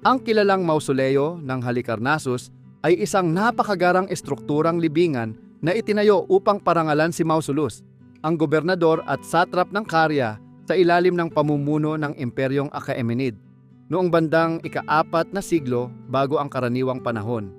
Ang kilalang mausoleo ng Halicarnassus ay isang napakagarang estrukturang libingan na itinayo upang parangalan si Mausolus, ang gobernador at satrap ng Karya sa ilalim ng pamumuno ng Imperyong Achaemenid noong bandang ikaapat na siglo bago ang karaniwang panahon.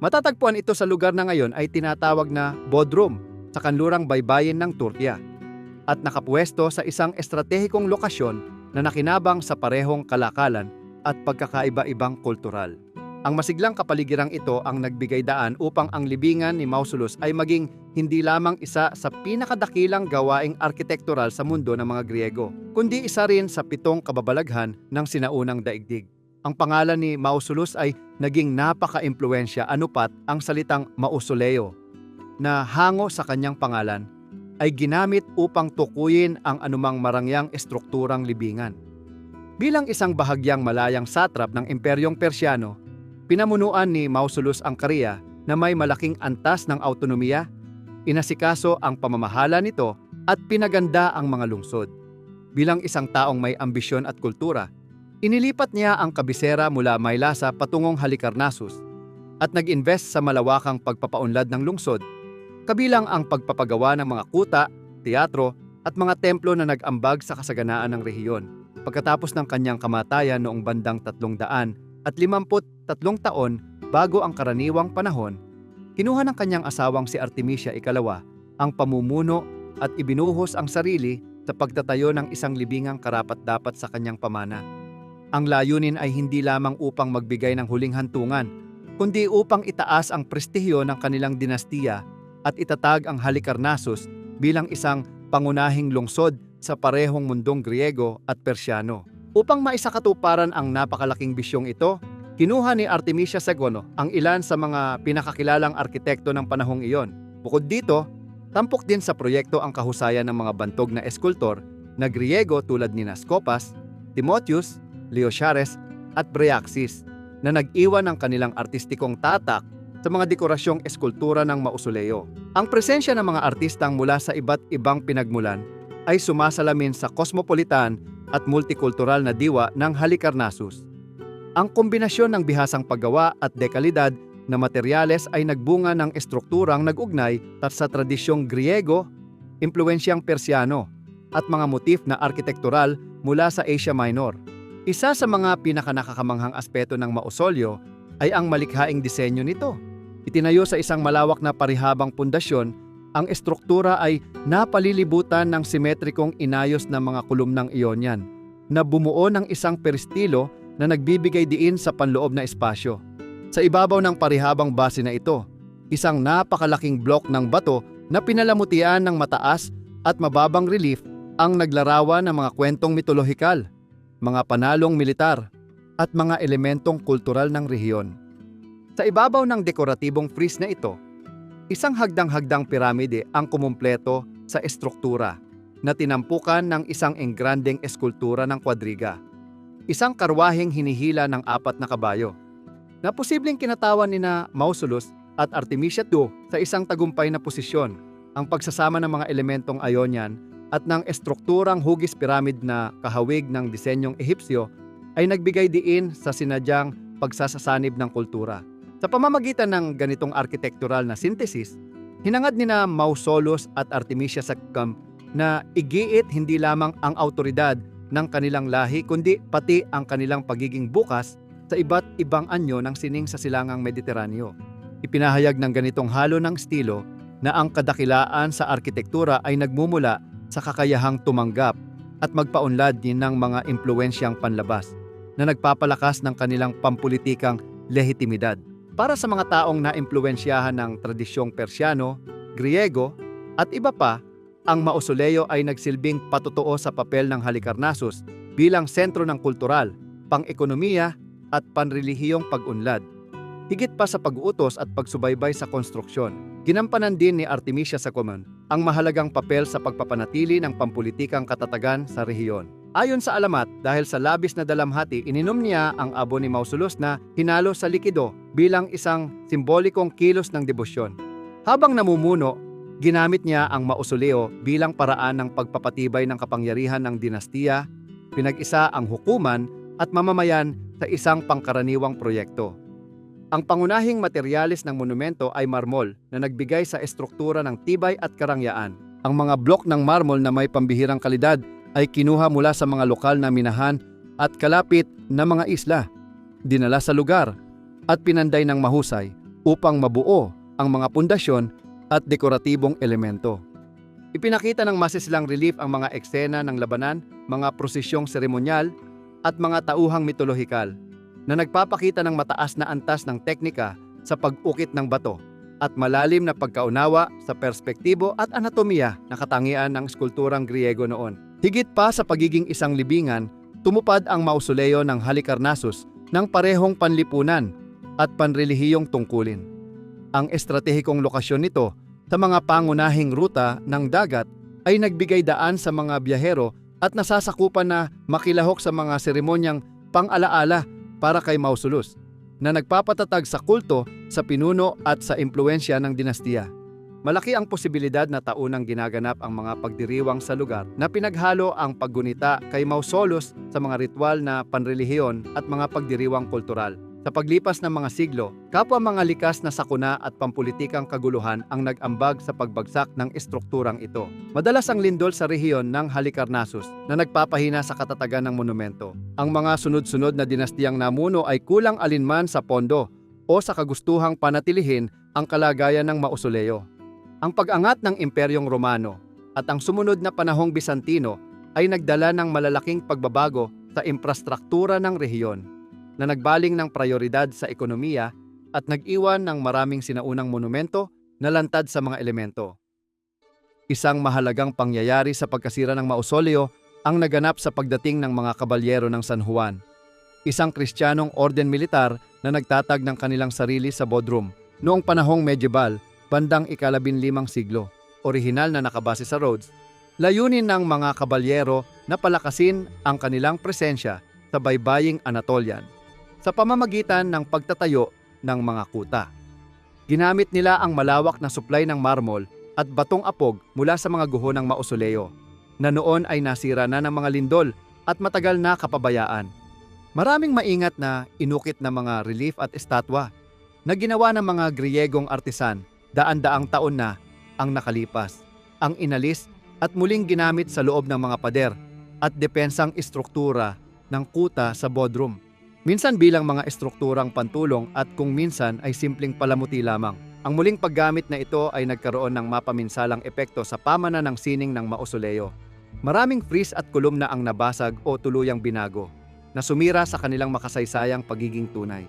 Matatagpuan ito sa lugar na ngayon ay tinatawag na Bodrum sa kanlurang baybayin ng Turkya at nakapwesto sa isang estratehikong lokasyon na nakinabang sa parehong kalakalan at pagkakaiba-ibang kultural. Ang masiglang kapaligirang ito ang nagbigay daan upang ang libingan ni Mausolus ay maging hindi lamang isa sa pinakadakilang gawaing arkitektural sa mundo ng mga Griego, kundi isa rin sa pitong kababalaghan ng sinaunang daigdig. Ang pangalan ni Mausolus ay naging napaka-impluensya anupat ang salitang mausoleo na hango sa kanyang pangalan ay ginamit upang tukuyin ang anumang marangyang estrukturang libingan. Bilang isang bahagyang malayang satrap ng Imperyong Persiano, pinamunuan ni Mausolus ang Korea na may malaking antas ng autonomiya, inasikaso ang pamamahala nito at pinaganda ang mga lungsod. Bilang isang taong may ambisyon at kultura, inilipat niya ang kabisera mula Maylasa patungong Halicarnassus at nag-invest sa malawakang pagpapaunlad ng lungsod, kabilang ang pagpapagawa ng mga kuta, teatro at mga templo na nag-ambag sa kasaganaan ng rehiyon. Pagkatapos ng kanyang kamatayan noong bandang 300 at 53 taon bago ang karaniwang panahon, kinuha ng kanyang asawang si Artemisia ikalawa ang pamumuno at ibinuhos ang sarili sa pagtatayo ng isang libingang karapat-dapat sa kanyang pamana. Ang layunin ay hindi lamang upang magbigay ng huling hantungan, kundi upang itaas ang prestihiyo ng kanilang dinastiya at itatag ang Halicarnassus bilang isang pangunahing lungsod sa parehong mundong Griego at Persiano. Upang maisakatuparan ang napakalaking bisyong ito, kinuha ni Artemisia II ang ilan sa mga pinakakilalang arkitekto ng panahong iyon. Bukod dito, tampok din sa proyekto ang kahusayan ng mga bantog na eskultor na Griego tulad ni Nascopas, Timotheus, Leochares at Bryaxis na nag-iwan ng kanilang artistikong tatak sa mga dekorasyong eskultura ng mausoleo. Ang presensya ng mga artistang mula sa iba't ibang pinagmulan ay sumasalamin sa kosmopolitan at multikultural na diwa ng Halicarnassus. Ang kombinasyon ng bihasang paggawa at dekalidad na materyales ay nagbunga ng estrukturang nag-ugnay sa tradisyong Griego, impluensyang Persiano, at mga motif na arkitektural mula sa Asia Minor. Isa sa mga pinakanakakamanghang aspeto ng mausolyo ay ang malikhaing disenyo nito. Itinayo sa isang malawak na parihabang pundasyon ang estruktura ay napalilibutan ng simetrikong inayos ng mga kolumnang Ionian na bumuo ng isang peristilo na nagbibigay diin sa panloob na espasyo. Sa ibabaw ng parihabang base na ito, isang napakalaking blok ng bato na pinalamutian ng mataas at mababang relief ang naglarawan ng mga kwentong mitolohikal, mga panalong militar, at mga elementong kultural ng rehiyon. Sa ibabaw ng dekoratibong frieze na ito, Isang hagdang-hagdang piramide ang kumumpleto sa estruktura na tinampukan ng isang engrandeng eskultura ng kwadriga. Isang karwaheng hinihila ng apat na kabayo na posibleng kinatawan ni na Mausolus at Artemisia II sa isang tagumpay na posisyon ang pagsasama ng mga elementong Ionian at ng estrukturang hugis pyramid na kahawig ng disenyong Ehipsyo ay nagbigay diin sa sinadyang pagsasasanib ng kultura. Sa pamamagitan ng ganitong arkitektural na synthesis, hinangad ni na Mausolus at Artemisia Secum na igiit hindi lamang ang autoridad ng kanilang lahi kundi pati ang kanilang pagiging bukas sa iba't ibang anyo ng sining sa silangang Mediteraneo. Ipinahayag ng ganitong halo ng estilo na ang kadakilaan sa arkitektura ay nagmumula sa kakayahang tumanggap at magpaunlad din ng mga impluensyang panlabas na nagpapalakas ng kanilang pampulitikang lehitimidad. Para sa mga taong naimpluwensyahan ng tradisyong Persiano, Griego at iba pa, ang mausoleo ay nagsilbing patutuo sa papel ng Halicarnassus bilang sentro ng kultural, pang-ekonomiya at panrelihiyong pag-unlad. Higit pa sa pag-uutos at pagsubaybay sa konstruksyon, ginampanan din ni Artemisia Sacomon ang mahalagang papel sa pagpapanatili ng pampulitikang katatagan sa rehiyon. Ayon sa alamat, dahil sa labis na dalamhati, ininom niya ang abo ni Mausolus na hinalo sa likido bilang isang simbolikong kilos ng debosyon. Habang namumuno, ginamit niya ang mausoleo bilang paraan ng pagpapatibay ng kapangyarihan ng dinastiya, pinag-isa ang hukuman at mamamayan sa isang pangkaraniwang proyekto. Ang pangunahing materyales ng monumento ay marmol na nagbigay sa estruktura ng tibay at karangyaan. Ang mga blok ng marmol na may pambihirang kalidad ay kinuha mula sa mga lokal na minahan at kalapit na mga isla, dinala sa lugar at pinanday ng mahusay upang mabuo ang mga pundasyon at dekoratibong elemento. Ipinakita ng masisilang relief ang mga eksena ng labanan, mga prosisyong seremonyal at mga tauhang mitolohikal na nagpapakita ng mataas na antas ng teknika sa pag-ukit ng bato at malalim na pagkaunawa sa perspektibo at anatomiya na katangian ng skulturang Griego noon. Higit pa sa pagiging isang libingan, tumupad ang mausoleo ng Halicarnassus ng parehong panlipunan at panrelihiyong tungkulin. Ang estratehikong lokasyon nito sa mga pangunahing ruta ng dagat ay nagbigay daan sa mga biyahero at nasasakupan na makilahok sa mga seremonyang pang-alaala para kay Mausolus na nagpapatatag sa kulto sa pinuno at sa impluensya ng dinastiya. Malaki ang posibilidad na taunang ginaganap ang mga pagdiriwang sa lugar na pinaghalo ang paggunita kay Mausolus sa mga ritual na panrelihiyon at mga pagdiriwang kultural. Sa paglipas ng mga siglo, kapwa mga likas na sakuna at pampulitikang kaguluhan ang nag-ambag sa pagbagsak ng estrukturang ito. Madalas ang lindol sa rehiyon ng Halicarnassus na nagpapahina sa katatagan ng monumento. Ang mga sunod-sunod na dinastiyang namuno ay kulang alinman sa pondo o sa kagustuhang panatilihin ang kalagayan ng mausoleo. Ang pag-angat ng Imperyong Romano at ang sumunod na panahong Bizantino ay nagdala ng malalaking pagbabago sa infrastruktura ng rehiyon na nagbaling ng prioridad sa ekonomiya at nag-iwan ng maraming sinaunang monumento na lantad sa mga elemento. Isang mahalagang pangyayari sa pagkasira ng mausoleo ang naganap sa pagdating ng mga kabalyero ng San Juan, isang kristyanong orden militar na nagtatag ng kanilang sarili sa Bodrum noong panahong medieval, bandang ikalabinlimang siglo, orihinal na nakabase sa Rhodes, layunin ng mga kabalyero na palakasin ang kanilang presensya sa baybaying Anatolian sa pamamagitan ng pagtatayo ng mga kuta. Ginamit nila ang malawak na supply ng marmol at batong apog mula sa mga guho ng mausoleo na noon ay nasira na ng mga lindol at matagal na kapabayaan. Maraming maingat na inukit na mga relief at estatwa na ginawa ng mga Griyegong artisan daan-daang taon na ang nakalipas, ang inalis at muling ginamit sa loob ng mga pader at depensang istruktura ng kuta sa bodrum. Minsan bilang mga estrukturang pantulong at kung minsan ay simpleng palamuti lamang. Ang muling paggamit na ito ay nagkaroon ng mapaminsalang epekto sa pamana ng sining ng mausoleo. Maraming fries at kolumna ang nabasag o tuluyang binago, na sumira sa kanilang makasaysayang pagiging tunay.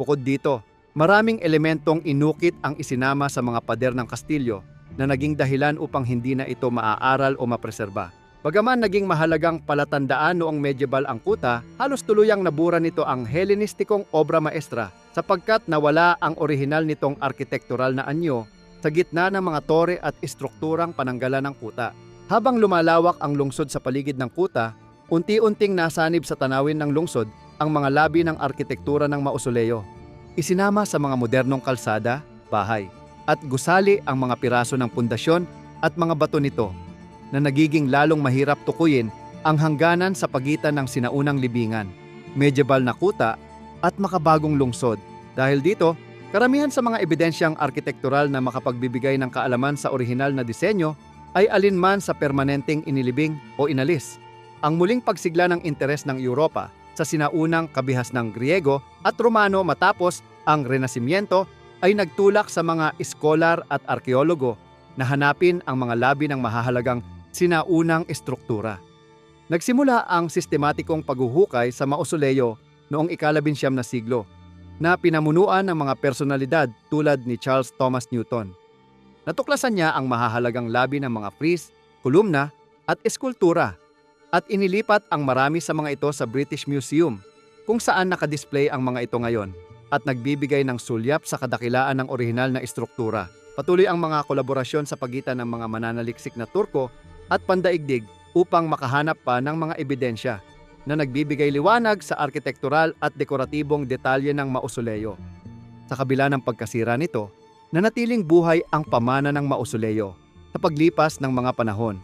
Bukod dito, maraming elementong inukit ang isinama sa mga pader ng kastilyo na naging dahilan upang hindi na ito maaaral o mapreserba. Bagaman naging mahalagang palatandaan noong medieval ang kuta, halos tuluyang nabura nito ang Hellenistikong obra maestra sapagkat nawala ang orihinal nitong arkitektural na anyo sa gitna ng mga tore at istrukturang pananggalan ng kuta. Habang lumalawak ang lungsod sa paligid ng kuta, unti-unting nasanib sa tanawin ng lungsod ang mga labi ng arkitektura ng mausoleo. Isinama sa mga modernong kalsada, bahay, at gusali ang mga piraso ng pundasyon at mga bato nito na nagiging lalong mahirap tukuyin ang hangganan sa pagitan ng sinaunang libingan, medieval na kuta at makabagong lungsod. Dahil dito, karamihan sa mga ebidensyang arkitektural na makapagbibigay ng kaalaman sa orihinal na disenyo ay alinman sa permanenteng inilibing o inalis. Ang muling pagsigla ng interes ng Europa sa sinaunang kabihas ng Griego at Romano matapos ang Renasimiento ay nagtulak sa mga iskolar at arkeologo na hanapin ang mga labi ng mahahalagang sinaunang estruktura. Nagsimula ang sistematikong paghuhukay sa mausoleo noong ikalabinsyam na siglo na pinamunuan ng mga personalidad tulad ni Charles Thomas Newton. Natuklasan niya ang mahahalagang labi ng mga frieze, kolumna at eskultura at inilipat ang marami sa mga ito sa British Museum kung saan nakadisplay ang mga ito ngayon at nagbibigay ng sulyap sa kadakilaan ng orihinal na estruktura. Patuloy ang mga kolaborasyon sa pagitan ng mga mananaliksik na Turko at pandaigdig upang makahanap pa ng mga ebidensya na nagbibigay liwanag sa arkitektural at dekoratibong detalye ng mausoleo. Sa kabila ng pagkasira nito, nanatiling buhay ang pamana ng mausoleo sa paglipas ng mga panahon.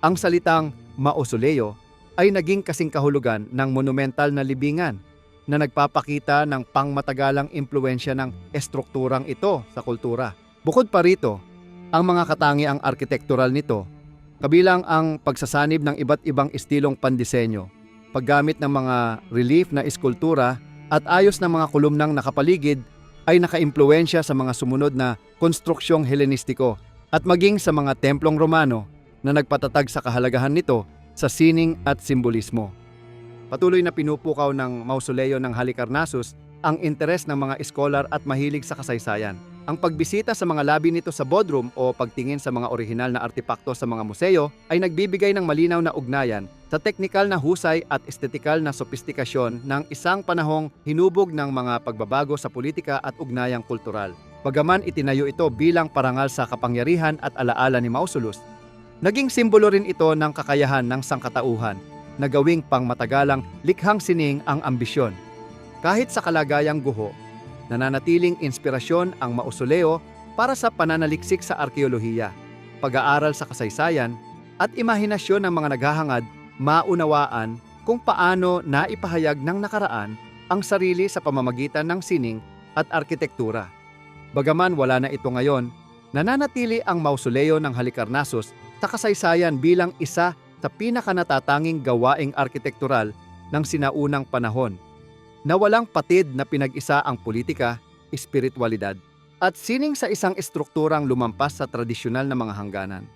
Ang salitang mausoleo ay naging kasing kahulugan ng monumental na libingan na nagpapakita ng pangmatagalang impluensya ng estrukturang ito sa kultura. Bukod pa rito, ang mga katangiang arkitektural nito, kabilang ang pagsasanib ng iba't ibang estilong pandisenyo, paggamit ng mga relief na eskultura at ayos ng mga kolumnang nakapaligid ay nakaimpluensya sa mga sumunod na konstruksyong Helenistiko at maging sa mga templong Romano na nagpatatag sa kahalagahan nito sa sining at simbolismo. Patuloy na pinupukaw ng mausoleo ng Halicarnassus ang interes ng mga eskolar at mahilig sa kasaysayan. Ang pagbisita sa mga labi nito sa Bodrum o pagtingin sa mga orihinal na artepakto sa mga museo ay nagbibigay ng malinaw na ugnayan sa teknikal na husay at estetikal na sopistikasyon ng isang panahong hinubog ng mga pagbabago sa politika at ugnayang kultural. Bagaman itinayo ito bilang parangal sa kapangyarihan at alaala ni Mausolus, naging simbolo rin ito ng kakayahan ng sangkatauhan na gawing pangmatagalang likhang sining ang ambisyon. Kahit sa kalagayang guho, nananatiling inspirasyon ang mausoleo para sa pananaliksik sa arkeolohiya, pag-aaral sa kasaysayan, at imahinasyon ng mga naghahangad maunawaan kung paano naipahayag ng nakaraan ang sarili sa pamamagitan ng sining at arkitektura. Bagaman wala na ito ngayon, nananatili ang mausoleo ng Halicarnassus sa kasaysayan bilang isa sa pinakanatatanging gawaing arkitektural ng sinaunang panahon na walang patid na pinag-isa ang politika, espiritualidad, at sining sa isang estrukturang lumampas sa tradisyonal na mga hangganan.